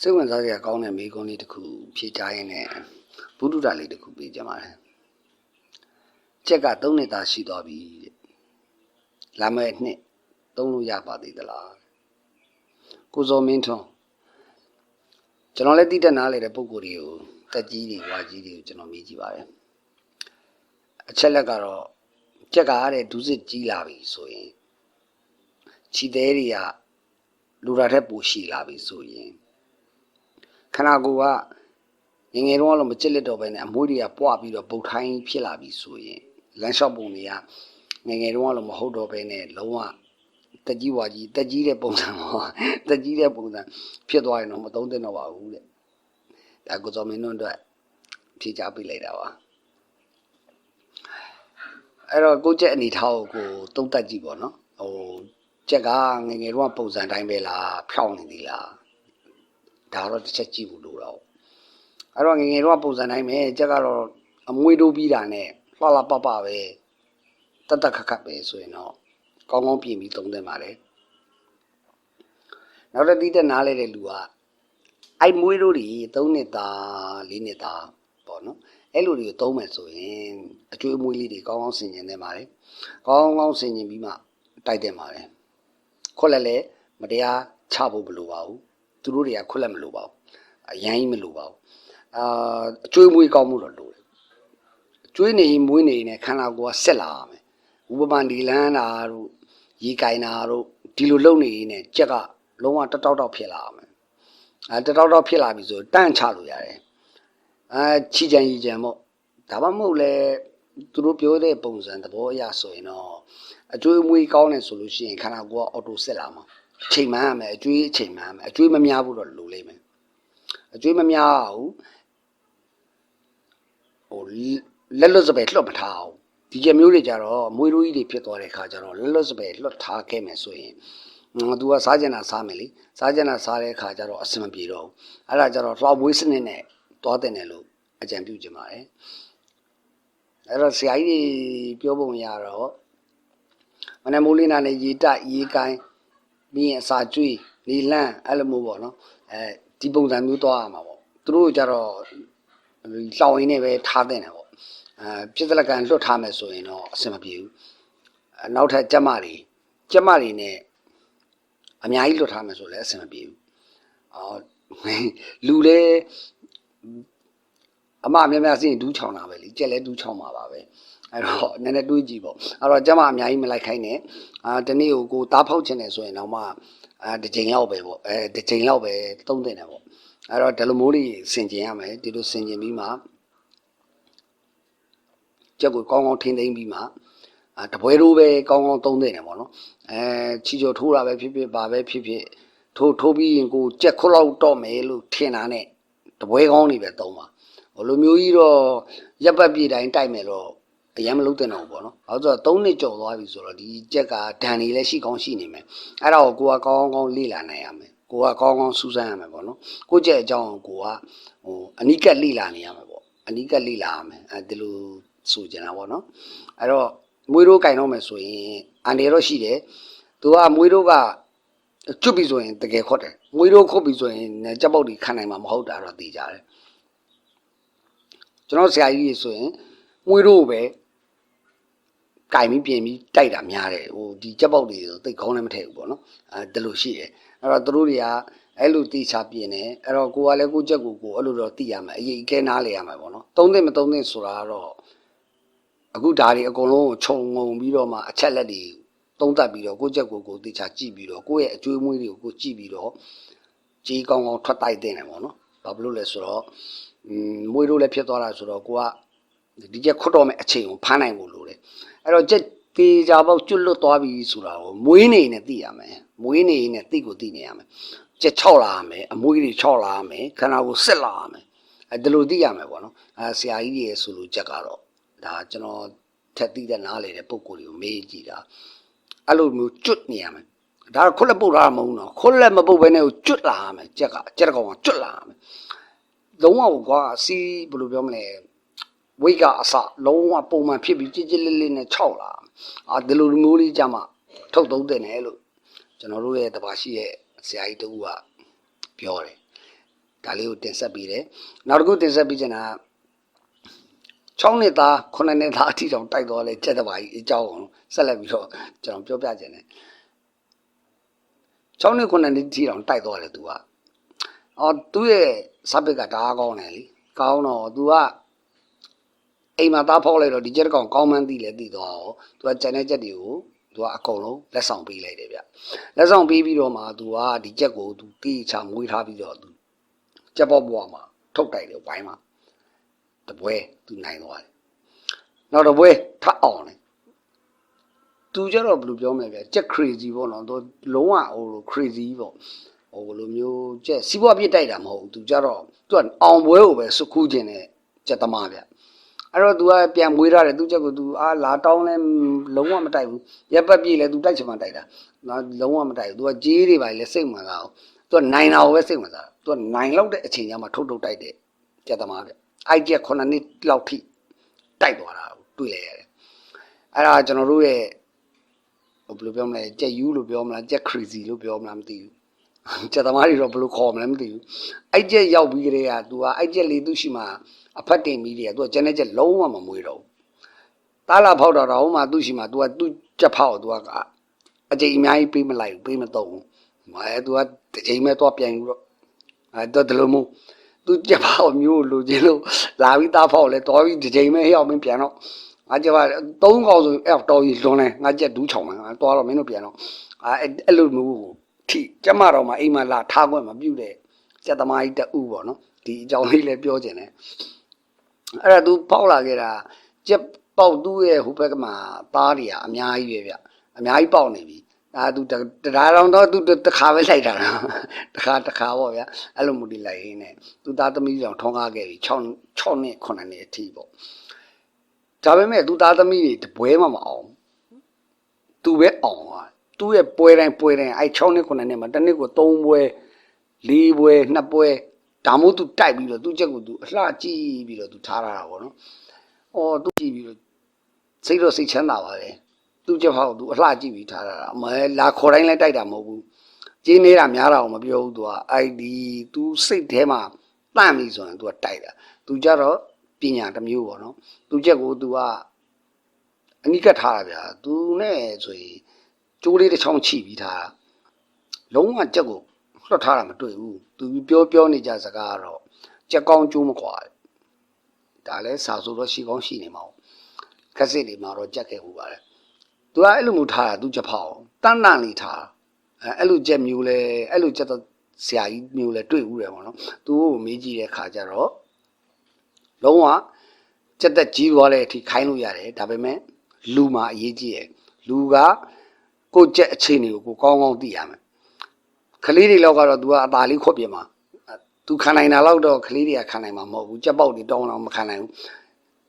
စိတ်ဝင်စားစရာကောင်းတဲ့မိကုံးလေးတစ်ခုဖြေချရင်းနဲ့ဘုဒ္ဓတာလေးတစ်ခုပေးကြပါမယ်ချက်က၃နှစ်သားရှိသွားပြီတဲ့လာမယ့်နှစ်သုံးလို့ရပါသေးသလားကိုဇော်မင်းထွန်းကျွန်တော်လည်းတိတက်နားလေတဲ့ပုံကိုယ်တွေကိုတက်ကြီးတွေဝါကြီးတွေကိုကျွန်တော်မေးကြည့်ပါတယ်အချက်လက်ကတော့ချက်ကတဲ့ဒုစစ်ကြီးလာပြီဆိုရင်ခြိသေးတွေကလူရာထက်ပိုရှိလာပြီဆိုရင် ခန္ဓာကိုယ်ကငယ်ငယ်တုန်းကလို့မကြစ်လက်တော့ပဲနဲ့အမွှေးတွေကပွားပြီးတော့ပုတ်ထိုင်းဖြစ်လာပြီဆိုရင်လမ်းလျှောက်ပုံတွေကငယ်ငယ်တုန်းကလို့မဟုတ်တော့ပဲနဲ့လုံးဝတက်ကြီးဝါကြီးတက်ကြီးတဲ့ပုံစံပေါ့တက်ကြီးတဲ့ပုံစံဖြစ်သွားရင်တော့မသုံးသင့်တော့ပါဘူးတဲ့ဒါကိုစောမင်းတို့အတွက်ဖြေချပေးလိုက်တာပါအဲ့တော့ကိုကျက်အနေထားကိုကိုသုံးသက်ကြည့်ပေါ့နော်ဟိုကျက်ကငယ်ငယ်တုန်းကပုံစံတိုင်းပဲလားဖြောင်းနေသေးလား ဒါတော့တစ်ချက်ကြည့်ဖို့လိုတော့အဲ့တော့ငယ်ငယ်တော့ပုံစံတိုင်းပဲကြက်ကတော့အမွေးတိုးပြီးတာနဲ့လှလှပပပဲတတ်တတ်ခက်ခက်ပဲဆိုရင်တော့ကောင်းကောင်းပြင်ပြီးသုံးသင့်ပါတယ်နောက်တစ်တိတက်နားလဲတဲ့လူကအဲ့မွေးတိုးတွေ၃နှစ်သား၄နှစ်သားပေါ့နော်အဲ့လိုတွေကိုသုံးမယ်ဆိုရင်အကျွေးအမွေးလေးတွေကောင်းကောင်းဆင်ကျင်သင့်ပါတယ်ကောင်းကောင်းဆင်ကျင်ပြီးမှတိုက်သင့်ပါတယ်ခွက်လက်လည်းမတရားချဖို့မလိုပါဘူး သူတို့တွေကခွက်လက်မလို့ပါဘူးအရန်ကြီးမလို့ပါဘူးအာအကျွေးမွေးကောင်းမှုတော့လိုတယ်အကျွေးနေရင်မွေးနေရင်လည်းခန္ဓာကိုယ်ကဆက်လာရမယ်ဥပမာဒီလန်းတာတို့ရေကင်တာတို့ဒီလိုလုပ်နေရင်လည်းကြက်ကလုံးဝတတောက်တောက်ဖြစ်လာရမယ်အဲတတောက်တောက်ဖြစ်လာပြီဆိုတန့်ချလို့ရတယ်အဲချီကြံရီကြံပေါ့ဒါမှမဟုတ်လေသူတို့ပြောတဲ့ပုံစံသဘောအရဆိုရင်တော့အကျွေးမွေးကောင်းတယ်ဆိုလို့ရှိရင်ခန္ဓာကိုယ်ကအော်တိုဆက်လာမှာအ ချိန်မှန်ရမယ်အကျွေးအချိန်မှန်ရမယ်အကျွေးမများဘူးတော့လိုလိမ့်မယ်အကျွေးမများဘူးဟိုလက်လွတ်စပယ်လွတ်မထားအောင်ဒီကြမျိုးတွေကြတော့မွေးရိုးကြီးတွေဖြစ်သွားတဲ့ခါကျတော့လက်လွတ်စပယ်လွတ်ထားခဲ့မယ်ဆိုရင်ငါသူကစားကြင်တာစားမယ်လေစားကြင်တာစားတဲ့ခါကျတော့အဆင်မပြေတော့ဘူးအဲ့ဒါကျတော့လှောက်မွေးစနစ်နဲ့သွားတင်တယ်လို့အကြံပြုချင်ပါတယ်အဲ့တော့ဆရာကြီးတွေပြောပုံရတော့မနေ့မိုးလေးနာနဲ့ရေတက်ရေကိုင်း ပြီးရင်အစာကျွေးလေလန့်အဲ့လိုမျိုးပေါ့နော်အဲဒီပုံစံမျိုးသွားရမှာပေါ့သူတို့ကြတော့လှောင်ရင်းနဲ့ပဲထားတဲ့တယ်ပေါ့အဲပြစ်စလကန်လွတ်ထားမယ်ဆိုရင်တော့အဆင်မပြေဘူးအဲနောက်ထပ်ကြက်မတွေကြက်မတွေနဲ့အများကြီးလွတ်ထားမယ်ဆိုလည်းအဆင်မပြေဘူးအော်လူလေအမအများများစရင်ဒူးချောင်းတာပဲလीကြက်လဲဒူးချောင်းမှာပါပဲ အဲ့တော့နည်းနည်းတွေးကြည့်ပေါ့အဲ့တော့ကျမအများကြီးမလိုက်ခိုင်းနဲ့အာတနေ့ကိုကိုတားဖောက်ချင်တယ်ဆိုရင်တော့မှအာတစ်ချိန်လောက်ပဲပေါ့အဲတစ်ချိန်လောက်ပဲသုံးတင်တယ်ပေါ့အဲ့တော့ဒီလိုမျိုးလေးဆင်ကျင်ရမယ်ဒီလိုဆင်ကျင်ပြီးမှကျက်ကိုကောင်းကောင်းထိမ့်သိမ့်ပြီးမှအာတပွဲလိုပဲကောင်းကောင်းသုံးတင်တယ်ပေါ့နော်အဲချီကျော်ထိုးတာပဲဖြစ်ဖြစ်ပါပဲဖြစ်ဖြစ်ထိုးထိုးပြီးရင်ကိုကြက်ခွလောက်တော့မယ်လို့ထင်တာနဲ့တပွဲကောင်းနေပဲသုံးပါဟိုလိုမျိုးကြီးတော့ရပ်ပတ်ပြေတိုင်းတိုက်မယ်တော့ အရင်မလုပ်တဲ့တော့ဘူးပေါ့နော်။ဘာလို့ဆိုတော့3နှစ်ကျော်သွားပြီဆိုတော့ဒီကြက်ကဒဏ်တွေလည်းရှိကောင်းရှိနေမယ်။အဲ့ဒါကိုကိုကကောင်းကောင်းလေ့လာနိုင်ရမယ်။ကိုကကောင်းကောင်းစူးစမ်းရမယ်ပေါ့နော်။ကိုကြက်အကြောင်းကိုကိုကဟိုအနိကတ်လေ့လာနေရမယ်ပေါ့။အနိကတ်လေ့လာရမယ်။အဲဒီလိုဆိုကြတာပေါ့နော်။အဲ့တော့မွေးတို့ကင်တော့မယ်ဆိုရင်အန်ဒီရောရှိတယ်။သူကမွေးတို့ကကျွတ်ပြီဆိုရင်တကယ်ခွတ်တယ်။မွေးတို့ခုတ်ပြီဆိုရင်ကြက်ပေါက်တွေခံနိုင်မှာမဟုတ်တာတော့သိကြတယ်။ကျွန်တော်ဆရာကြီးကြီးဆိုရင်မွေးတို့ပဲ ကင်ပြီးပြင်ပြီးတိုက်တာများတယ်ဟိုဒီကြက်ပေါက်တွေဆိုတိတ်ခေါင်းလည်းမထည့်ဘူးပေါ့နော်အဲဒီလိုရှိတယ်အဲ့တော့သူတို့တွေကအဲ့လိုတိချပြင်တယ်အဲ့တော့ကိုကလည်းကိုကြက်ကိုကိုအဲ့လိုတော့တိရမယ်အရေးအကဲနားလေရမှာပေါ့နော်သုံးသိမသုံးသိဆိုတာကတော့အခုဓာတ်တွေအကုန်လုံးကိုခြုံငုံပြီးတော့မှအချက်လက်တွေသုံးသပ်ပြီးတော့ကိုကြက်ကိုကိုတိချကြည့်ပြီးတော့ကိုယ့်ရဲ့အကျွေးမွေးတွေကိုကိုကြည့်ပြီးတော့ကြီးကောင်းကောင်းထွက်တိုက်တင်တယ်ပေါ့နော်ဘာဖြစ်လို့လဲဆိုတော့อืมမွေးလို့လည်းဖြစ်သွားတာဆိုတော့ကိုက ဒီကျက်ခွတ်တော့မဲ့အချိန်ကိုဖမ်းနိုင်ဖို့လိုတယ်အဲ့တော့ကျက်တေချာပေါက်ကျွတ်လွတ်သွားပြီဆိုတာကိုမွေးနေနဲ့သိရမယ်မွေးနေနဲ့သိကိုသိနေရမယ်ကျက်6လာရမယ်အမွေးတွေ6လာရမယ်ခန္ဓာကိုစစ်လာရမယ်အဲဒီလိုသိရမယ်ပေါ့နော်အဲဆရာကြီးရဲ့ဆိုလိုချက်ကတော့ဒါကျွန်တော်ထက်သိတဲ့နားလေတဲ့ပုံကိုယ်တွေကိုမေးကြည့်တာအဲ့လိုမျိုးကျွတ်နေရမယ်ဒါကခွက်လက်ပုတ်တာမဟုတ်တော့ခွက်လက်မပုတ်ဘဲနဲ့ကိုကျွတ်လာရမယ်ကြက်ကကြက်ကောင်ကကျွတ်လာရမယ်လုံးဝကွာစီးဘယ်လိုပြောမလဲ ဝိတ်ကအစလုံးဝပုံမှန်ဖြစ်ပြီးကြည်ကြည်လေးလေးနဲ့6လာအာဒီလိုမျိုးလေးကြမှာထုတ်သုံးတဲ့နယ်လို့ကျွန်တော်တို့ရဲ့တပါရှိရဲ့ဆရာကြီးတူကပြောတယ်ဒါလေးကိုတင်ဆက်ပြီးတယ်နောက်တစ်ခုတင်ဆက်ပြီးချင်တာက6နှစ်သား9နှစ်သားအထိတောင်တိုက်သွားလဲကြက်တပါကြီးအကြောင်းအောင်ဆက်လက်ပြီးတော့ကျွန်တော်ပြောပြခြင်းတယ်6နှစ်9နှစ်အထိတောင်တိုက်သွားတယ်သူကအော်သူ့ရဲ့စပစ်ကဒါကောင်းတယ်လीကောင်းတော့သူက အိမ်မှာသားဖောက်လိုက်တော့ဒီကြက်ကောင်ကောင်းမှန်းသိလဲသိသွားတော့သူကကြံတဲ့ကြက်တွေကိုသူကအကုန်လုံးလက်ဆောင်ပေးလိုက်တယ်ဗျလက်ဆောင်ပေးပြီးတော့မှသူကဒီကြက်ကိုသူတိချမွေးထားပြီးတော့သူကြက်ပေါက်ဘွားမှာထုတ်တိုက်တယ်ဘိုင်းမှာတပွဲသူနိုင်သွားတယ်နောက်တပွဲထပ်အောင်တယ်သူကျတော့ဘယ်လိုပြောမလဲဗျကြက် crazy ပေါ့နော်သူလုံးဝဟိုလို crazy ပေါ့ဟိုလိုမျိုးကြက်စီးပွားပြစ်တိုက်တာမဟုတ်ဘူးသူကျတော့သူကအောင်ပွဲကိုပဲစုခုခြင်းနဲ့ကြက်သမားဗျ အဲ့တော့ तू ကပြန်မွေးထားတယ်သူချက်ကို तू အာလာတောင်းလဲလုံးဝမတိုက်ဘူးရက်ပတ်ပြေးလဲ तू တိုက်ချင်မှတိုက်တာနော်လုံးဝမတိုက်ဘူး तू ကကြေးတွေပါလဲစိတ်မှန်တာသူကနိုင်တာကိုပဲစိတ်မှန်တာသူကနိုင်လောက်တဲ့အချိန်ကျမှထုတ်ထုတ်တိုက်တယ်ကြက်သမားဗျအိုက်ချက်9နှစ်လောက်ထိတိုက်သွားတာကိုတွေ့လဲရတယ်အဲ့ဒါကျွန်တော်တို့ရဲ့ဟိုဘယ်လိုပြောမလဲကြက်ယူလို့ပြောမလားကြက် crazy လို့ပြောမလားမသိဘူး ကြက်သမားတွေတော့ဘယ်လိုခေါ်မလဲမသိဘူးအိုက်ချက်ရောက်ပြီးကြတဲ့က तू ကအိုက်ချက်လေးသူ့ရှိမှအဖက်တင်ပြီးတဲ့က तू ကကျန်တဲ့ချက်လုံးဝမမွေးတော့ဘူးတားလာဖောက်တော့တော့ဟိုမှာသူ့ရှိမှ तू ကသူ့ချက်ဖောက် तू ကအကြိမ်အများကြီးပေးမလိုက်ဘူးပေးမတော့ဘူးမအဲ तू ကတစ်ချိန်မဲ့တော့ပြန်ယူတော့အဲတော့ဒီလိုမျိုးသူချက်ဖောက်မျိုးလိုချင်လို့လာပြီးတားဖောက်လဲတော်ပြီးတစ်ချိန်မဲ့ဟျောက်မင်းပြန်တော့ငါကြပါသုံးကောင်ဆိုအဲ့တော်ကြီးလွန်လဲငါချက်ဒူးချောင်မယ်ငါတော်တော့မင်းတို့ပြန်တော့အဲအဲ့လိုမျိုးကို ထိကျမတော်မှာအိမ်မှာလာထားခွင့်မပြုတဲ့စက်သမားကြီးတဦးပေါ့နော်ဒီအကြောင်းလေးလည်းပြောချင်တယ်အဲ့ဒါသူပေါက်လာခဲ့တာကြက်ပေါက်သူ့ရဲ့ဟိုဘက်ကမှာသားတွေကအများကြီးပဲဗျအများကြီးပေါက်နေပြီဒါသူတရားတော်တော့သူတခါပဲလိုက်တာတခါတခါပေါ့ဗျအဲ့လိုမူတည်လိုက်ရင်းနဲ့သူသားသမီးကြောင့်ထောင်းကားခဲ့ပြီ6 6နှစ်9နှစ်အထိပေါ့ဒါပေမဲ့သူသားသမီးတွေတပွဲမှမအောင်သူပဲအောင်သွား သူ့ရဲ့ပွဲတိုင်းပွဲတိုင်းအဲ6နှစ်9နှစ်မှာတစ်နှစ်ကို3ပွဲ4ပွဲ2ပွဲဒါမှမဟုတ်သူတိုက်ပြီးတော့သူ့ချက်ကိုသူအလှကြည့်ပြီးတော့သူထားရတာပေါ့နော်။အော်သူကြည့်ပြီးတော့စိတ်တော့စိတ်ချမ်းသာပါလေ။သူ့ချက်ဟောက်သူအလှကြည့်ပြီးထားရတာ။မဲလာခေါ်တိုင်းလည်းတိုက်တာမဟုတ်ဘူး။ကျင်းနေတာများတာအောင်မပြောဘူးသူက။အဲ့ဒီသူစိတ်ထဲမှာတန့်ပြီဆိုရင်သူကတိုက်တာ။သူကြတော့ပညာတစ်မျိုးပေါ့နော်။သူ့ချက်ကိုသူကအနိကထားတာဗျာ။ तू နဲ့ဆိုရင် ကျိုးလေးတစ်ချောင်းချိပြီးထားတာလုံးဝကြက်ကိုလွတ်ထားတာမတွေ့ဘူးသူပြောပြောနေကြစကားကတော့ကြက်ကောင်းကျိုးမကွာဒါလည်းစာဆိုတော့ရှိကောင်းရှိနေမှာပေါ့ခက်စစ်တွေမှာတော့ကြက်ခဲ့ဘူးပါလေသူကအဲ့လိုမျိုးထားတာသူကြက်ဖောက်တန်းတန်းလေးထားအဲအဲ့လိုကြက်မျိုးလဲအဲ့လိုကြက်တော့ဆရာကြီးမျိုးလဲတွေ့ဦးတယ်ပေါ့နော်သူ့ကိုမေးကြည့်တဲ့ခါကျတော့လုံးဝကြက်သက်ကြီးသွားတဲ့အထိခိုင်းလို့ရတယ်ဒါပေမဲ့လူမှာအရေးကြီးတယ်လူက ကိုကြက်အခြေအနေကိုကိုကောင်းကောင်းသိရမယ်ကလေးတွေလောက်ကတော့ तू ကအသာလေးခွက်ပြမှာ तू ခံနိုင်တာလောက်တော့ကလေးတွေကခံနိုင်မှာမဟုတ်ဘူးကြက်ပေါက်တွေတောင်းတော့မခံနိုင်ဘူး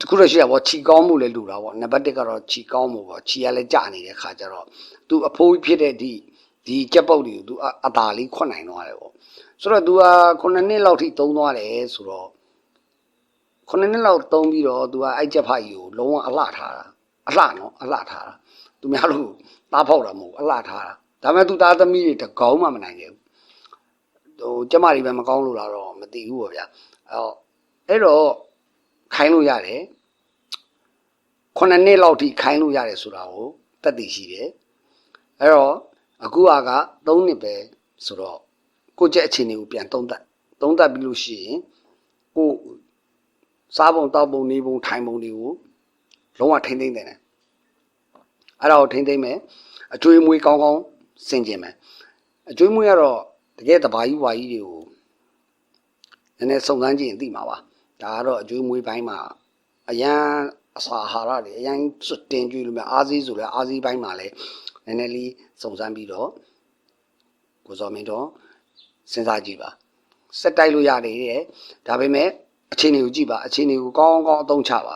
တခုတော့ရှိရပေါ့ခြီကောင်းမှုလည်းလူတာပေါ့နံပါတ်1ကတော့ခြီကောင်းမှုပေါ့ခြီကလည်းကြနေတဲ့ခါကျတော့ तू အဖိုးဖြစ်တဲ့ဒီဒီကြက်ပေါက်တွေကို तू အသာလေးခွက်နိုင်တော့တယ်ပေါ့ဆိုတော့ तू က9နှစ်လောက်ထိသုံးသွားတယ်ဆိုတော့9နှစ်လောက်သုံးပြီးတော့ तू ကအဲ့ကြက်ဖကြီးကိုလုံးဝအလှထားတာအလှနော်အလှထားတာသူများလို့ သားဖောက်တာမဟုတ်အလှထားတာဒါပေမဲ့သူသားသမီးတွေတကောင်းမှမနိုင်ခဲ့ဘူးဟိုကျမတွေပဲမကောင်းလို့လားတော့မသိဘူးပေါ့ဗျာအဲ့တော့အဲ့တော့ခိုင်းလို့ရတယ်ခုနှစ်နှစ်လောက်ထိခိုင်းလို့ရတယ်ဆိုတာကိုတက်သိရှိတယ်အဲ့တော့အခုကက3နှစ်ပဲဆိုတော့ကိုကျက်အခြေအနေကိုပြန်သုံးသပ်သုံးသပ်ပြီးလို့ရှိရင်ကိုစားပုံတောက်ပုံနေပုံထိုင်ပုံတွေကိုလုံးဝထိမ့်သိမ့်တယ် အဲ့ဒါကိုထိမ့်သိမ့်မယ်အကျွေးမွေးကောင်းကောင်းစင်ကျင်မယ်အကျွေးမွေးကတော့တကယ်တဘာကြီးဝါကြီးတွေကိုနည်းနည်းစုံစမ်းကြည့်ရင်သိမှာပါဒါကတော့အကျွေးမွေးပိုင်းမှာအရန်အစာအာဟာရတွေအရန်စွတ်တင်ကြွေးလို့မြအားစီးဆိုလဲအားစီးပိုင်းမှာလဲနည်းနည်းလေးစုံစမ်းပြီးတော့ကိုစောမင်းတော့စဉ်းစားကြည့်ပါစက်တိုက်လို့ရတယ်တဲ့ဒါပေမဲ့အခြေအနေကိုကြည့်ပါအခြေအနေကိုကောင်းကောင်းအသုံးချပါ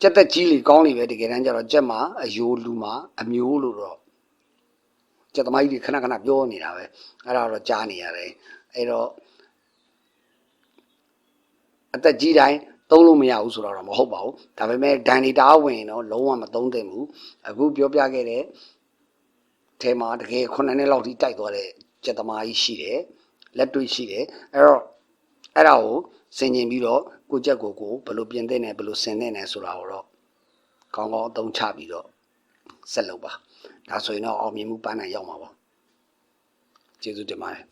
ကြက်သက်ကြီးလေကောင်းလေပဲတကယ်တမ်းကျတော့ကြက်မှာအယိုးလူမှာအမျိုးလို့တော့ကြက်သမားကြီးတွေခဏခဏပြောနေတာပဲအဲ့ဒါတော့ကြားနေရတယ်အဲ့တော့အသက်ကြီးတိုင်းသုံးလို့မရဘူးဆိုတော့မဟုတ်ပါဘူးဒါပေမဲ့ဒန်နီတာဝင်တော့လုံးဝမသုံးသင့်ဘူးအခုပြောပြခဲ့တဲ့ထဲမှာတကယ်9နှစ်လောက်ထိတိုက်သွားတဲ့ကြက်သမားကြီးရှိတယ်လက်တွေ့ရှိတယ်အဲ့တော့အဲ့ဒါကိုဆင်ခြင်ပြီးတော့ ကိုကြက်ကိုကိုဘယ်လိုပြင်သင့်တယ်ဘယ်လိုဆင်သင့်တယ်ဆိုတာကိုတော့ကောင်းကောင်းအသုံးချပြီးတော့ဆက်လုပ်ပါဒါဆိုရင်တော့အောင်မြင်မှုပန်းနိုင်ရောက်မှာပါကျေးဇူးတင်ပါတယ်